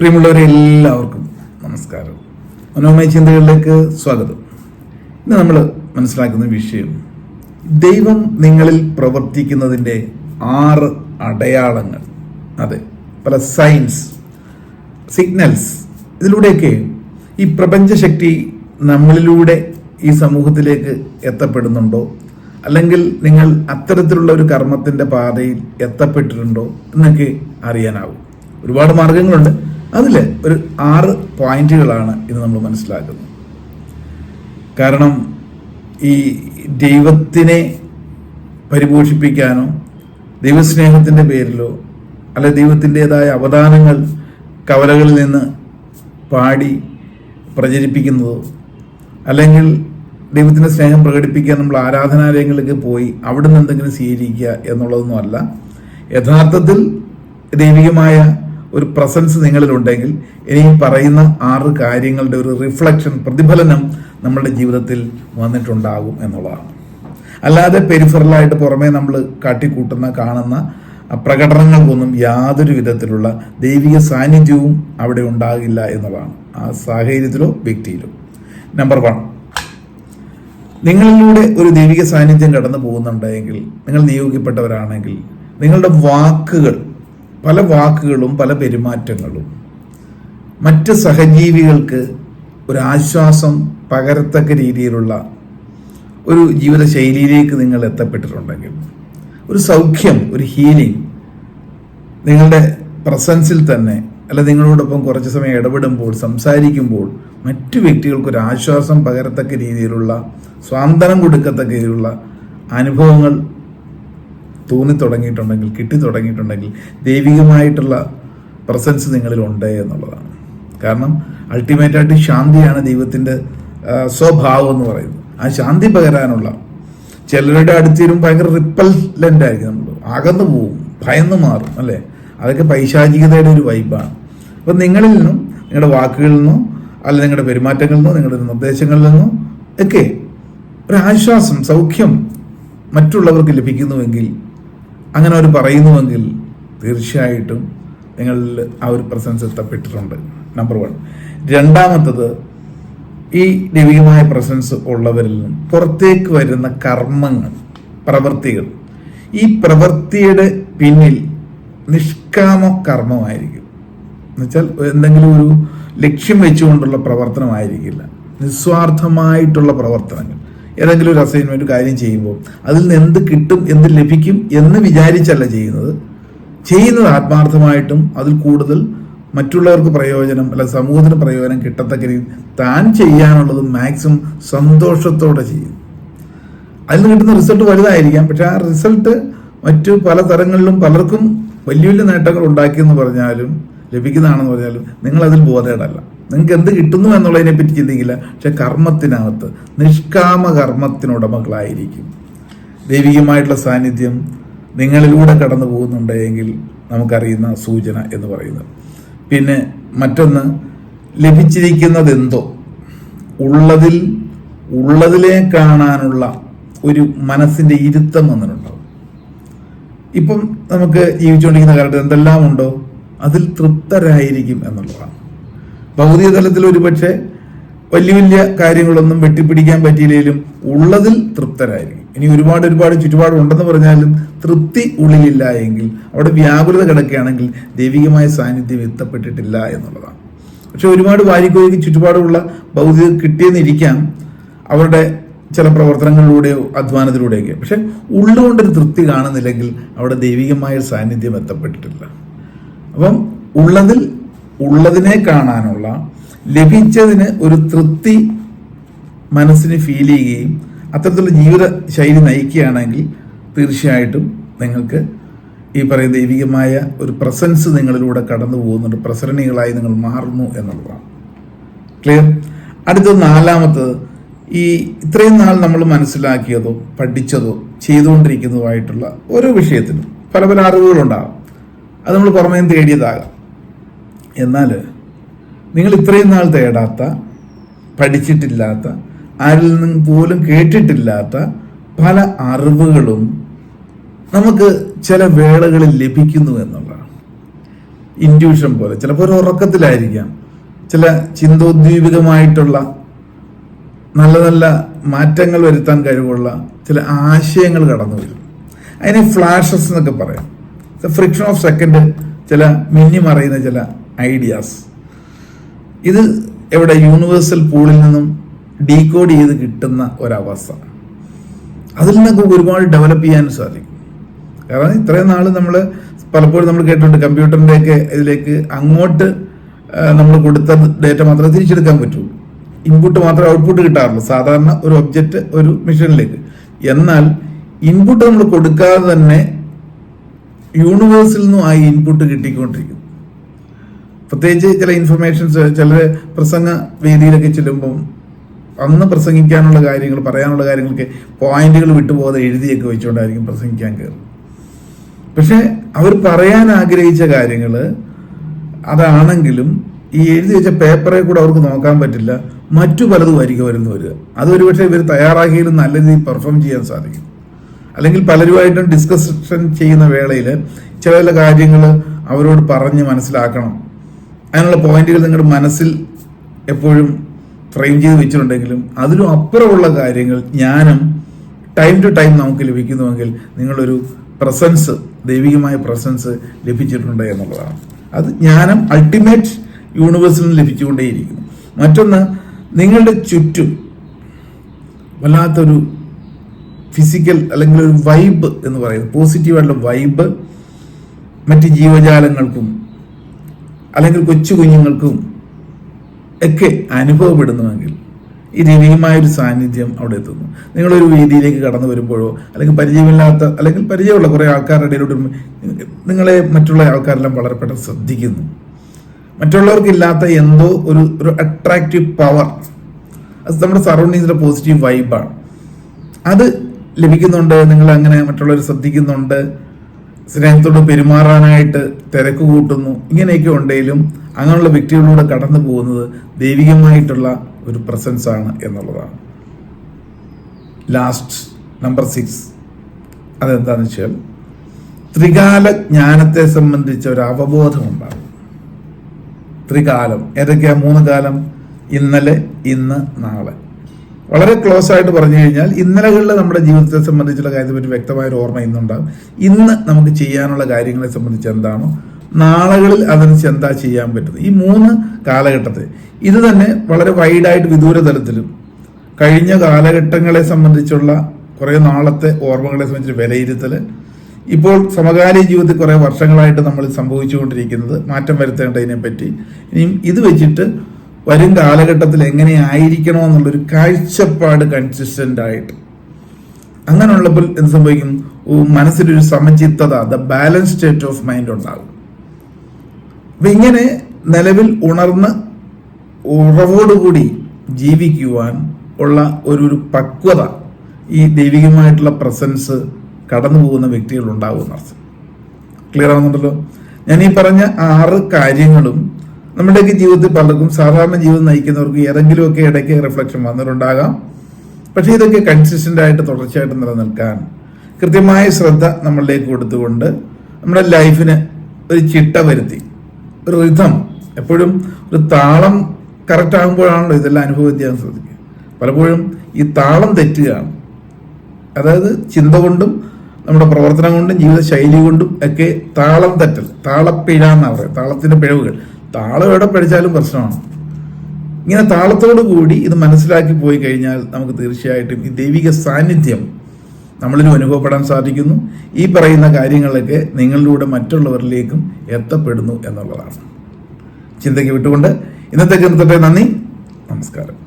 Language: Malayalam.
പ്രിയമുള്ളവരെ എല്ലാവർക്കും നമസ്കാരം. മനോമയ ചിന്തകളിലേക്ക് സ്വാഗതം. ഇന്ന് നമ്മൾ മനസ്സിലാക്കുന്ന വിഷയം ദൈവം നിങ്ങളിൽ പ്രവർത്തിക്കുന്നതിന്റെ ആറ് അടയാളങ്ങൾ. അതെ പല സൈൻസ് സിഗ്നൽസ് ഇതിലൂടെയൊക്കെ ഈ പ്രപഞ്ചശക്തി നമ്മളിലൂടെ ഈ സമൂഹത്തിലേക്ക് എത്തപ്പെടുന്നുണ്ടോ? അല്ലെങ്കിൽ നിങ്ങൾ അത്തരത്തിലുള്ള ഒരു കർമ്മത്തിന്റെ പാതയിൽ എത്തപ്പെട്ടിട്ടുണ്ടോ എന്നൊക്കെ അറിയാനാവും. ഒരുപാട് മാർഗങ്ങളുണ്ട്. അതിൽ ഒരു ആറ് പോയിന്റുകളാണ് ഇന്ന് നമ്മൾ മനസ്സിലാക്കുന്നത്. കാരണം ഈ ദൈവത്തിനെ പരിപോഷിപ്പിക്കാനോ ദൈവസ്നേഹത്തിന്റെ പേരിലോ അല്ലെ ദൈവത്തിന്റെതായ അവതാനങ്ങൾ കവലകളിൽ നിന്ന് പാടി പ്രചരിപ്പിക്കുന്നതോ അല്ലെങ്കിൽ ദൈവത്തിന്റെ സ്നേഹം പ്രകടിപ്പിക്കാൻ നമ്മൾ ആരാധനാലയങ്ങളിലേക്ക് പോയി അവിടെ നിന്ന് എന്തെങ്കിലും സ്വീകരിക്കുക എന്നുള്ളതൊന്നുമല്ല യഥാർത്ഥത്തിൽ ദൈവികമായ ഒരു പ്രസൻസ് നിങ്ങളിലുണ്ടെങ്കിൽ ഇനി പറയുന്ന ആറ് കാര്യങ്ങളുടെ ഒരു റിഫ്ലക്ഷൻ പ്രതിഫലനം നമ്മളുടെ ജീവിതത്തിൽ വന്നിട്ടുണ്ടാകും എന്നുള്ളതാണ്. അല്ലാതെ പെരിഫറലായിട്ട് പുറമേ നമ്മൾ കാട്ടിക്കൂട്ടുന്ന കാണുന്ന പ്രകടനങ്ങൾക്കൊന്നും യാതൊരു വിധത്തിലുള്ള ദൈവിക സാന്നിധ്യവും അവിടെ ഉണ്ടാകില്ല എന്നുള്ളതാണ്. ആ സാഹചര്യത്തിലോ വ്യക്തിയിലോ. നമ്പർ വൺ നിങ്ങളിലൂടെ ഒരു ദൈവിക സാന്നിധ്യം കടന്നു പോകുന്നുണ്ടെങ്കിൽ നിങ്ങൾ നിയോഗിക്കപ്പെട്ടവരാണെങ്കിൽ നിങ്ങളുടെ വാക്കുകൾ പല വാക്കുകളും പല പെരുമാറ്റങ്ങളും. മറ്റ് സഹജീവികൾക്ക് ഒരു ആശ്വാസം പകരത്തക്ക രീതിയിലുള്ള ഒരു ജീവിതശൈലിയിലേക്ക് നിങ്ങൾ എത്തപ്പെട്ടിട്ടുണ്ടെങ്കിൽ ഒരു സൗഖ്യം ഒരു ഹീലിംഗ് നിങ്ങളുടെ പ്രസൻസിൽ തന്നെ അല്ല നിങ്ങളോടൊപ്പം കുറച്ച് സമയം ഇടപെടുമ്പോൾ സംസാരിക്കുമ്പോൾ മറ്റു വ്യക്തികൾക്ക് ഒരു ആശ്വാസം പകരത്തക്ക രീതിയിലുള്ള സ്വാന്തനം കൊടുക്കത്തക്ക രീതിയിലുള്ള അനുഭവങ്ങൾ തോന്നി തുടങ്ങിയിട്ടുണ്ടെങ്കിൽ കിട്ടി തുടങ്ങിയിട്ടുണ്ടെങ്കിൽ ദൈവികമായിട്ടുള്ള പ്രസൻസ് നിങ്ങളിൽ ഉണ്ട് എന്നുള്ളതാണ്. കാരണം അൾട്ടിമേറ്റായിട്ട് ശാന്തിയാണ് ദൈവത്തിന്റെ സ്വഭാവം എന്ന് പറയുന്നത്. ആ ശാന്തി പകരാനുള്ള ചിലരുടെ അടുത്തിരും ഭയങ്കര റിപ്പൽലന്റ് ആയിരിക്കും നമ്മൾ അകന്നു പോവും ഭയന്ന് മാറും അല്ലേ? അതൊക്കെ പൈശാചികതയുടെ ഒരു വൈബാണ് അപ്പം നിങ്ങളിൽ നിന്നും നിങ്ങളുടെ വാക്കുകളിൽ നിന്നോ അല്ല നിങ്ങളുടെ പെരുമാറ്റങ്ങളിൽ നിന്നോ നിങ്ങളുടെ നിർദ്ദേശങ്ങളിൽ നിന്നോ ഒക്കെ ഒരു ആശ്വാസം സൗഖ്യം മറ്റുള്ളവർക്ക് ലഭിക്കുന്നുവെങ്കിൽ അങ്ങനെ അവർ പറയുന്നുവെങ്കിൽ തീർച്ചയായിട്ടും നിങ്ങൾ ആ ഒരു പ്രസൻസ് എത്തപ്പെട്ടിട്ടുണ്ട്. നമ്പർ വൺ രണ്ടാമത്തത് ഈ ദൈവികമായ പ്രസൻസ് ഉള്ളവരിൽ നിന്നും പുറത്തേക്ക് വരുന്ന കർമ്മങ്ങൾ പ്രവൃത്തികൾ ഈ പ്രവൃത്തിയുടെ പിന്നിൽ നിഷ്കാമ കർമ്മമായിരിക്കും. എന്നുവെച്ചാൽ എന്തെങ്കിലും ഒരു ലക്ഷ്യം വെച്ചുകൊണ്ടുള്ള പ്രവർത്തനമായിരിക്കില്ല. നിസ്വാർത്ഥമായിട്ടുള്ള പ്രവർത്തനങ്ങൾ. ഏതെങ്കിലും ഒരു അസൈൻമെന്റ് കാര്യം ചെയ്യുമ്പോൾ അതിൽ നിന്ന് എന്ത് കിട്ടും എന്ത് ലഭിക്കും എന്ന് വിചാരിച്ചല്ല ചെയ്യുന്നത്. ചെയ്യുന്നത് ആത്മാർത്ഥമായിട്ടും അതിൽ കൂടുതൽ മറ്റുള്ളവർക്ക് പ്രയോജനം അല്ല സമൂഹത്തിന് പ്രയോജനം കിട്ടത്തക്ക രീതി താൻ ചെയ്യാനുള്ളത് മാക്സിമം സന്തോഷത്തോടെ ചെയ്യും. അതിൽ നിന്ന് കിട്ടുന്ന റിസൾട്ട് വലുതായിരിക്കാം പക്ഷെ ആ റിസൾട്ട് മറ്റു പല തരങ്ങളിലും പലർക്കും വലിയ വലിയ നേട്ടങ്ങൾ ഉണ്ടാക്കിയെന്ന് പറഞ്ഞാലും ലഭിക്കുന്നതാണെന്ന് പറഞ്ഞാലും നിങ്ങളതിൽ ബോധേടല്ല. നിങ്ങൾക്ക് എന്ത് കിട്ടുന്നു എന്നുള്ളതിനെ പറ്റി ചിന്തിക്കില്ല. പക്ഷെ കർമ്മത്തിനകത്ത് നിഷ്കാമ കർമ്മത്തിനുടമകളായിരിക്കും ദൈവികമായിട്ടുള്ള സാന്നിധ്യം നിങ്ങളിലൂടെ കടന്നു പോകുന്നുണ്ടെങ്കിൽ നമുക്കറിയുന്ന സൂചന എന്ന് പറയുന്നത്. പിന്നെ മറ്റൊന്ന് ലഭിച്ചിരിക്കുന്നത് എന്തോ ഉള്ളതിൽ ഉള്ളതിലെ കാണാനുള്ള ഒരു മനസ്സിന്റെ ഇരുത്തം വന്നിട്ടുണ്ടാവും ഇപ്പം നമുക്ക് ജീവിച്ചുകൊണ്ടിരിക്കുന്ന കാലത്ത് എന്തെല്ലാം ഉണ്ടോ അതിൽ തൃപ്തരായിരിക്കും എന്നുള്ളതാണ്. ഭൗതിക തലത്തിൽ ഒരുപക്ഷെ വലിയ വലിയ കാര്യങ്ങളൊന്നും വെട്ടിപ്പിടിക്കാൻ പറ്റിയില്ലെങ്കിലും ഉള്ളതിൽ തൃപ്തരായിരിക്കും. ഇനി ഒരുപാട് ഒരുപാട് ചുറ്റുപാടുണ്ടെന്ന് പറഞ്ഞാലും തൃപ്തി ഉള്ളിലില്ല എങ്കിൽ അവിടെ വ്യാകുലത കിടക്കുകയാണെങ്കിൽ ദൈവികമായ സാന്നിധ്യം എത്തപ്പെട്ടിട്ടില്ല എന്നുള്ളതാണ്. പക്ഷെ ഒരുപാട് വാരിക്കോയ്ക്ക് ചുറ്റുപാടുമുള്ള ഭൗതിക കിട്ടിയെന്നിരിക്കാം അവരുടെ ചില പ്രവർത്തനങ്ങളിലൂടെയോ അധ്വാനത്തിലൂടെയൊക്കെ. പക്ഷെ ഉള്ളുകൊണ്ടൊരു തൃപ്തി കാണുന്നില്ലെങ്കിൽ അവിടെ ദൈവികമായ സാന്നിധ്യം എത്തപ്പെട്ടിട്ടില്ല. അപ്പം ഉള്ളതിൽ ഉള്ളതിനെ കാണാനുള്ള ലഭിച്ചതിന് ഒരു തൃപ്തി മനസ്സിന് ഫീൽ ചെയ്യുകയും അത്തരത്തിലുള്ള ജീവിത ശൈലി നയിക്കുകയാണെങ്കിൽ തീർച്ചയായിട്ടും നിങ്ങൾക്ക് ഈ പറയുന്ന ദൈവികമായ ഒരു പ്രസൻസ് നിങ്ങളിലൂടെ കടന്നു പോകുന്നുണ്ട്. പ്രസരണികളായി നിങ്ങൾ മാറുന്നു എന്നുള്ളതാണ്. ക്ലിയർ അടുത്തത് നാലാമത്തത് ഈ ഇത്രയും നാൾ നമ്മൾ മനസ്സിലാക്കിയതോ പഠിച്ചതോ ചെയ്തുകൊണ്ടിരിക്കുന്നതുമായിട്ടുള്ള ഓരോ വിഷയത്തിനും പല പല അറിവുകളുണ്ടാകും. അത് നമ്മൾ പുറമേ തേടിയതാകാം. എന്നാൽ നിങ്ങൾ ഇത്രയും നാൾ തേടാത്ത പഠിച്ചിട്ടില്ലാത്ത ആരിൽ നിന്നും പോലും കേട്ടിട്ടില്ലാത്ത പല അറിവുകളും നമുക്ക് ചില വേളകളിൽ ലഭിക്കുന്നു എന്നുള്ളതാണ്. ഇൻഡ്യൂഷൻ പോലെ ചിലപ്പോൾ ഒരു ഉറക്കത്തിലായിരിക്കാം. ചില ചിന്തോദ്ദീപികമായിട്ടുള്ള നല്ല നല്ല മാറ്റങ്ങൾ വരുത്താൻ കഴിവുള്ള ചില ആശയങ്ങൾ കടന്നു വരും. അതിനെ ഫ്ലാഷസ് എന്നൊക്കെ പറയാം. ഫ്രിക്ഷൻ ഓഫ് സെക്കൻഡ് ചില മിന്നി മറയുന്ന ചില ഐഡിയാസ് ഇത് എവിടെ യൂണിവേഴ്സൽ പൂളിൽ നിന്നും ഡീകോഡ് ചെയ്ത് കിട്ടുന്ന ഒരവസ്ഥ. അതിൽ നിന്നൊക്കെ ഒരുപാട് ഡെവലപ്പ് ചെയ്യാൻ സാധിക്കും. കാരണം ഇത്രയും നാൾ നമ്മൾ പലപ്പോഴും നമ്മൾ കേട്ടിട്ടുണ്ട് കമ്പ്യൂട്ടറിന്റെയൊക്കെ ഇതിലേക്ക് അങ്ങോട്ട് നമ്മൾ കൊടുത്ത ഡേറ്റ മാത്രമേ തിരിച്ചെടുക്കാൻ പറ്റുള്ളൂ ഇൻപുട്ട് മാത്രമേ ഔട്ട്പുട്ട് കിട്ടാറുള്ളൂ. സാധാരണ ഒരു ഒബ്ജക്റ്റ് ഒരു മെഷീനിലേക്ക് എന്നാൽ ഇൻപുട്ട് നമ്മൾ കൊടുക്കാതെ തന്നെ യൂണിവേഴ്സിൽ നിന്നും ആ ഇൻപുട്ട് കിട്ടിക്കൊണ്ടിരിക്കും പ്രത്യേകിച്ച് ചില ഇൻഫർമേഷൻസ് ചില പ്രസംഗ വേദിയിലൊക്കെ ചെല്ലുമ്പം അന്ന് പ്രസംഗിക്കാനുള്ള കാര്യങ്ങൾ പറയാനുള്ള കാര്യങ്ങളൊക്കെ പോയിന്റുകൾ വിട്ടുപോകാതെ എഴുതിയൊക്കെ വെച്ചുകൊണ്ടായിരിക്കും പ്രസംഗിക്കാൻ കയറും പക്ഷെ അവർ പറയാൻ ആഗ്രഹിച്ച കാര്യങ്ങൾ അതാണെങ്കിലും ഈ എഴുതി വെച്ച പേപ്പറെ കൂടെ അവർക്ക് നോക്കാൻ പറ്റില്ല. മറ്റു പലതും ആയിരിക്കും വരുന്നു വരിക. അതൊരു ഒരുപക്ഷെ ഇവർ തയ്യാറാക്കിയാലും നല്ല രീതിയിൽ പെർഫോം ചെയ്യാൻ സാധിക്കും. അല്ലെങ്കിൽ പലരുമായിട്ടും ഡിസ്കഷൻ ചെയ്യുന്ന വേളയിൽ ചില ചില കാര്യങ്ങൾ അവരോട് പറഞ്ഞ് മനസ്സിലാക്കണം. അതിനുള്ള പോയിന്റുകൾ നിങ്ങളുടെ മനസ്സിൽ എപ്പോഴും ഫ്രെയിം ചെയ്ത് വെച്ചിട്ടുണ്ടെങ്കിലും അതിലും അപ്പുറമുള്ള കാര്യങ്ങൾ ജ്ഞാനം ടൈം ടു ടൈം നമുക്ക് ലഭിക്കുന്നുവെങ്കിൽ നിങ്ങളൊരു പ്രസൻസ് ദൈവികമായ പ്രസൻസ് ലഭിച്ചിട്ടുണ്ട് എന്നുള്ളതാണ്. അത് ജ്ഞാനം അൾട്ടിമേറ്റ് യൂണിവേഴ്സിൽ നിന്ന് ലഭിച്ചുകൊണ്ടേയിരിക്കും മറ്റൊന്ന് നിങ്ങളുടെ ചുറ്റും വല്ലാത്തൊരു ഫിസിക്കൽ അല്ലെങ്കിൽ ഒരു വൈബ് എന്ന് പറയുന്നത് പോസിറ്റീവായിട്ടുള്ള വൈബ് മറ്റ് ജീവജാലങ്ങൾക്കും അല്ലെങ്കിൽ കൊച്ചു കുഞ്ഞുങ്ങൾക്കും ഒക്കെ അനുഭവപ്പെടുന്നുവെങ്കിൽ ഈ ദിവ്യമായൊരു സാന്നിധ്യം അവിടെ എത്തുന്നു. നിങ്ങളൊരു വേദിയിലേക്ക് കടന്നു വരുമ്പോഴോ അല്ലെങ്കിൽ പരിചയമില്ലാത്ത അല്ലെങ്കിൽ പരിചയമുള്ള കുറേ ആൾക്കാരുടെ ഇടയിലോട്ട് നിങ്ങളെ മറ്റുള്ള ആൾക്കാരെല്ലാം വളരെ പെട്ടെന്ന് ശ്രദ്ധിക്കുന്നു. മറ്റുള്ളവർക്കില്ലാത്ത എന്തോ ഒരു ഒരു അട്രാക്റ്റീവ് പവർ അത് നമ്മുടെ സറൗണ്ടിങ്സിന്റെ പോസിറ്റീവ് വൈബാണ് അത് ലഭിക്കുന്നുണ്ട് നിങ്ങൾ അങ്ങനെ മറ്റുള്ളവർ ശ്രദ്ധിക്കുന്നുണ്ട്. സ്നേഹത്തോട് പെരുമാറാനായിട്ട് തിരക്ക് കൂട്ടുന്നു. ഇങ്ങനെയൊക്കെ ഉണ്ടെങ്കിലും അങ്ങനെയുള്ള വ്യക്തികളിലൂടെ കടന്നു പോകുന്നത് ദൈവികമായിട്ടുള്ള ഒരു പ്രസൻസ് ആണ് എന്നുള്ളതാണ്. ലാസ്റ്റ് നമ്പർ സിക്സ് അതെന്താണെന്ന് വെച്ചാൽ ത്രികാല ജ്ഞാനത്തെ സംബന്ധിച്ച ഒരു അവബോധം ഉണ്ടാകും. ത്രികാലം. ഏതൊക്കെയാ? മൂന്ന് കാലം. ഇന്നലെ ഇന്ന് നാളെ. വളരെ ക്ലോസ് ആയിട്ട് പറഞ്ഞു കഴിഞ്ഞാൽ ഇന്നലകളിൽ നമ്മുടെ ജീവിതത്തെ സംബന്ധിച്ചുള്ള കാര്യത്തെ പറ്റി വ്യക്തമായ ഒരു ഓർമ്മ ഇന്നുണ്ടാകും. ഇന്ന് നമുക്ക് ചെയ്യാനുള്ള കാര്യങ്ങളെ സംബന്ധിച്ച് എന്താണോ നാളുകളിൽ അതനുസരിച്ച് എന്താ ചെയ്യാൻ പറ്റുന്നത്? ഈ മൂന്ന് കാലഘട്ടത്തെ ഇത് തന്നെ വളരെ വൈഡായിട്ട് വിദൂര തലത്തിലും കഴിഞ്ഞ കാലഘട്ടങ്ങളെ സംബന്ധിച്ചുള്ള കുറേ നാളത്തെ ഓർമ്മകളെ സംബന്ധിച്ച് വിലയിരുത്തൽ ഇപ്പോൾ സമകാലീന ജീവിതത്തിൽ കുറേ വർഷങ്ങളായിട്ട് നമ്മൾ സംഭവിച്ചുകൊണ്ടിരിക്കുന്നത് മാറ്റം വരുത്തേണ്ടതിനെ പറ്റി ഇനിയും ഇത് വെച്ചിട്ട് വരും കാലഘട്ടത്തിൽ എങ്ങനെയായിരിക്കണോ എന്നുള്ളൊരു കാഴ്ചപ്പാട് കൺസിസ്റ്റന്റ് ആയിട്ട്. അങ്ങനെയുള്ളപ്പോൾ എന്ത് സംഭവിക്കും? മനസ്സിലൊരു സമചിത്തത the balance state of mind ഉണ്ടാകും. അപ്പൊ ഇങ്ങനെ നിലവിൽ ഉണർന്ന് ഉറവോടുകൂടി ജീവിക്കുവാൻ ഉള്ള ഒരു ഒരു പക്വത ഈ ദൈവികമായിട്ടുള്ള പ്രസൻസ് കടന്നു പോകുന്ന വ്യക്തികൾ ഉണ്ടാകുമെന്ന് അർത്ഥം. ക്ലിയർ ആവുന്നുണ്ടല്ലോ? ഞാൻ ഈ പറഞ്ഞ ആറ് കാര്യങ്ങളും നമ്മുടെയൊക്കെ ജീവിതത്തിൽ പലർക്കും സാധാരണ ജീവിതം നയിക്കുന്നവർക്ക് ഏതെങ്കിലുമൊക്കെ ഇടയ്ക്ക് റിഫ്ലക്ഷൻ വന്നിട്ടുണ്ടാകാം. പക്ഷെ ഇതൊക്കെ കൺസിസ്റ്റന്റ് ആയിട്ട് തുടർച്ചയായിട്ട് നിലനിൽക്കാൻ കൃത്യമായ ശ്രദ്ധ നമ്മളിലേക്ക് കൊടുത്തുകൊണ്ട് നമ്മുടെ ലൈഫിന് ഒരു ചിട്ട വരുത്തി ഒരു റിഥം എപ്പോഴും ഒരു താളം കറക്റ്റ് ആകുമ്പോഴാണല്ലോ ഇതെല്ലാം അനുഭവിക്കാൻ ശ്രദ്ധിക്കുക. പലപ്പോഴും ഈ താളം തെറ്റുകയാണ്. അതായത് ചിന്ത കൊണ്ടും നമ്മുടെ പ്രവർത്തനം കൊണ്ടും ജീവിത ശൈലി കൊണ്ടും ഒക്കെ താളം തെറ്റൽ താളപ്പിഴ എന്നാ പറയുക താളത്തിന്റെ പിഴവുകൾ. താളം എവിടെ പഠിച്ചാലും പ്രശ്നമാണ്. ഇങ്ങനെ താളത്തോടു കൂടി ഇത് മനസ്സിലാക്കി പോയി കഴിഞ്ഞാൽ നമുക്ക് തീർച്ചയായിട്ടും ഈ ദൈവിക സാന്നിധ്യം നമ്മളിലും അനുഭവപ്പെടാൻ സാധിക്കുന്നു. ഈ പറയുന്ന കാര്യങ്ങളൊക്കെ നിങ്ങളിലൂടെ മറ്റുള്ളവരിലേക്കും എത്തപ്പെടുന്നു എന്നുള്ളതാണ്. ചിന്തയ്ക്ക് വിട്ടുകൊണ്ട് ഇന്നത്തെ ചിന്തത്തെ നന്ദി. നമസ്കാരം.